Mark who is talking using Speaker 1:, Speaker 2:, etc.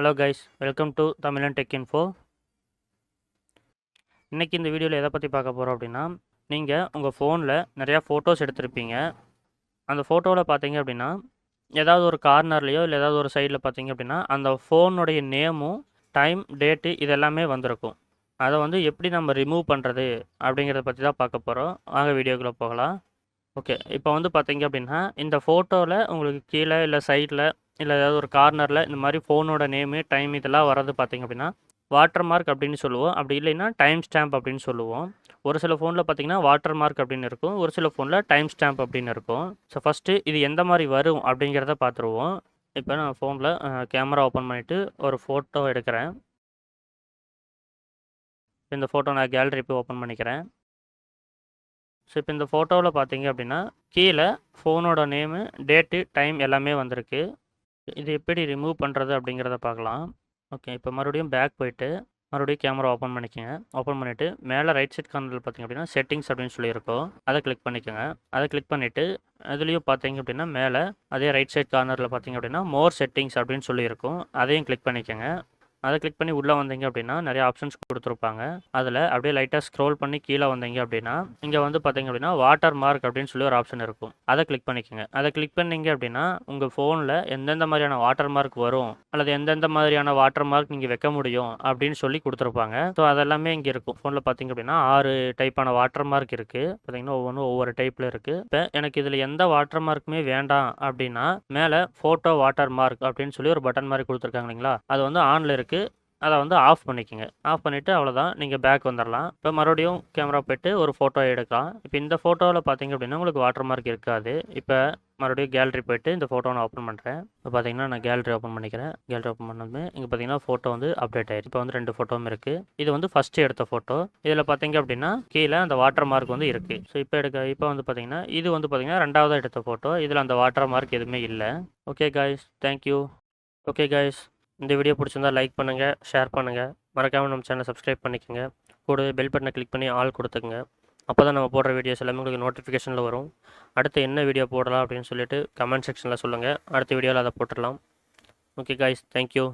Speaker 1: Hello guys welcome to Tamizhan tech info இன்றைக்கி இந்த வீடியோவில் எதை பற்றி பார்க்க போகிறோம் அப்படின்னா நீங்கள் உங்கள் ஃபோனில் நிறையா ஃபோட்டோஸ் எடுத்திருப்பீங்க. அந்த ஃபோட்டோவில் பார்த்தீங்க அப்படின்னா ஏதாவது ஒரு கார்னர்லேயோ இல்லை ஏதாவது ஒரு சைடில் பார்த்தீங்க அப்படின்னா அந்த ஃபோனுடைய நேமும் டைம் டேட்டு இதெல்லாமே வந்திருக்கும். அதை வந்து எப்படி நம்ம ரிமூவ் பண்ணுறது அப்படிங்கிறத பற்றி தான் பார்க்க போகிறோம் வாங்க வீடியோக்குள்ளே போகலாம். ஓகே இப்போ வந்து பார்த்தீங்க அப்படின்னா இந்த ஃபோட்டோவில் உங்களுக்கு கீழே இல்லை சைடில் இல்லை ஏதாவது ஒரு கார்னரில் இந்த மாதிரி ஃபோனோட நேமு டைம் இதெல்லாம் வர்றது பார்த்திங்க அப்படின்னா வாட்டர் மார்க் அப்படின்னு சொல்லுவோம். அப்படி இல்லைன்னா டைம் ஸ்டாம்ப் அப்படின்னு சொல்லுவோம். ஒரு சில ஃபோனில் பார்த்தீங்கன்னா வாட்டர் மார்க் அப்படின்னு இருக்கும். ஒரு சில ஃபோனில் டைம் ஸ்டாம்ப் அப்படின்னு இருக்கும். ஸோ ஃபஸ்ட்டு இது எந்த மாதிரி வரும் அப்படிங்கிறத பார்த்துருவோம். இப்போ நான் ஃபோனில் கேமரா ஓப்பன் பண்ணிவிட்டு ஒரு ஃபோட்டோ எடுக்கிறேன். இந்த ஃபோட்டோ நான் கேலரி போய் ஓப்பன் பண்ணிக்கிறேன். ஸோ இப்போ இந்த ஃபோட்டோவில் பார்த்தீங்க அப்படின்னா கீழே ஃபோனோட நேமு டேட்டு டைம் எல்லாமே வந்திருக்கு. இது எப்படி ரிமூவ் பண்ணுறது அப்படிங்கிறத பார்க்கலாம். ஓகே இப்போ மறுபடியும் பேக் போயிட்டு மறுபடியும் கேமரா ஓப்பன் பண்ணிக்கோங்க. ஓப்பன் பண்ணிவிட்டு மேலே ரைட் சைட் கார்னரில் பார்த்தீங்க அப்படின்னா செட்டிங்ஸ் அப்படின்னு சொல்லியிருக்கோம் அதை கிளிக் பண்ணிக்கோங்க. அதை கிளிக் பண்ணிவிட்டு அதுலேயும் பார்த்தீங்க அப்படின்னா மேலே அதே ரைட் சைட் கார்னரில் பார்த்தீங்க அப்படின்னா மோர் செட்டிங்ஸ் அப்படின்னு சொல்லியிருக்கும். அதையும் கிளிக் பண்ணிக்கோங்க. அதை கிளிக் பண்ணி உள்ளே வந்தீங்க அப்படின்னா நிறைய ஆப்ஷன்ஸ் கொடுத்துருப்பாங்க. அதில் அப்படியே லைட்டாக ஸ்க்ரோல் பண்ணி கீழே வந்தீங்க அப்படின்னா இங்கே வந்து பார்த்தீங்க அப்படின்னா வாட்டர் மார்க் அப்படின்னு சொல்லி ஒரு ஆப்ஷன் இருக்கும். அதை கிளிக் பண்ணிக்கோங்க. அதை கிளிக் பண்ணீங்க அப்படின்னா உங்கள் ஃபோனில் எந்தெந்த மாதிரியான வாட்டர் மார்க் வரும் அல்லது எந்தெந்த மாதிரியான வாட்டர் மார்க் நீங்கள் வைக்க முடியும் அப்படின்னு சொல்லி கொடுத்துருப்பாங்க. ஸோ அதெல்லாமே இங்கே இருக்கும். ஃபோனில் பார்த்தீங்க அப்படின்னா ஆறு டைப்பான வாட்டர் மார்க் இருக்குது பார்த்தீங்கன்னா ஒவ்வொன்றும் ஒவ்வொரு டைப்பில் இருக்குது இப்போ எனக்கு இதில் எந்த வாட்டர் மார்க்குமே வேண்டாம் அப்படின்னா மேலே ஃபோட்டோ வாட்டர் மார்க் அப்படின்னு சொல்லி ஒரு பட்டன் மாதிரி கொடுத்துருக்காங்க இல்லைங்களா? அது வந்து ஆனில் இருக்குது அதை வந்து ஆஃப் பண்ணிக்கோங்க. ஆஃப் பண்ணிவிட்டு அவ்வளோதான் நீங்கள் பேக் வந்துடலாம் இப்போ மறுபடியும் கேமரா போய்ட்டு ஒரு ஃபோட்டோ எடுக்கலாம். இப்போ இந்த ஃபோட்டோவில் பார்த்தீங்க அப்படின்னா உங்களுக்கு வாட்டர் மார்க் இருக்காது. இப்போ மறுபடியும் கேலரி போய்ட்டு இந்த ஃபோட்டோ நான் ஓப்பன் பண்ணுறேன் இப்போ பார்த்தீங்கன்னா நான் கேலரி ஓப்பன் பண்ணிக்கிறேன். கேலரி ஓப்பன் பண்ணதுமே இங்கே பார்த்தீங்கன்னா ஃபோட்டோ வந்து அப்டேட் ஆயிடுச்சு இப்போ வந்து ரெண்டு ஃபோட்டோவும் இருக்குது இது வந்து ஃபஸ்ட்டு எடுத்த ஃபோட்டோ இதில் பார்த்தீங்க அப்படின்னா கீழே அந்த வாட்டர் மார்க் வந்து இருக்குது ஸோ இப்போ எடுக்க இப்போ வந்து பார்த்தீங்கன்னா இது வந்து பார்த்தீங்கன்னா ரெண்டாவதாக எடுத்த ஃபோட்டோ இதில் அந்த வாட்டர் மார்க் எதுவுமே இல்லை. Okay guys thank you okay guys இந்த வீடியோ பிடிச்சிருந்தா லைக் பண்ணுங்கள் ஷேர் பண்ணுங்கள் மறக்காமல் நம்ம சேனலை சப்ஸ்கிரைப் பண்ணிக்கோங்க. கூடவே பெல் பட்டனை கிளிக் பண்ணி ஆல் கொடுத்துக்குங்க. அப்போ தான் நம்ம போடுற வீடியோஸ் எல்லாமே உங்களுக்கு நோட்டிஃபிகேஷனில் வரும். அடுத்து என்ன வீடியோ போடலாம் அப்படின்னு சொல்லிட்டு கமெண்ட் செக்ஷனில் சொல்லுங்கள் அடுத்த வீடியோவில் அதை போட்டுடலாம். Okay guys thank you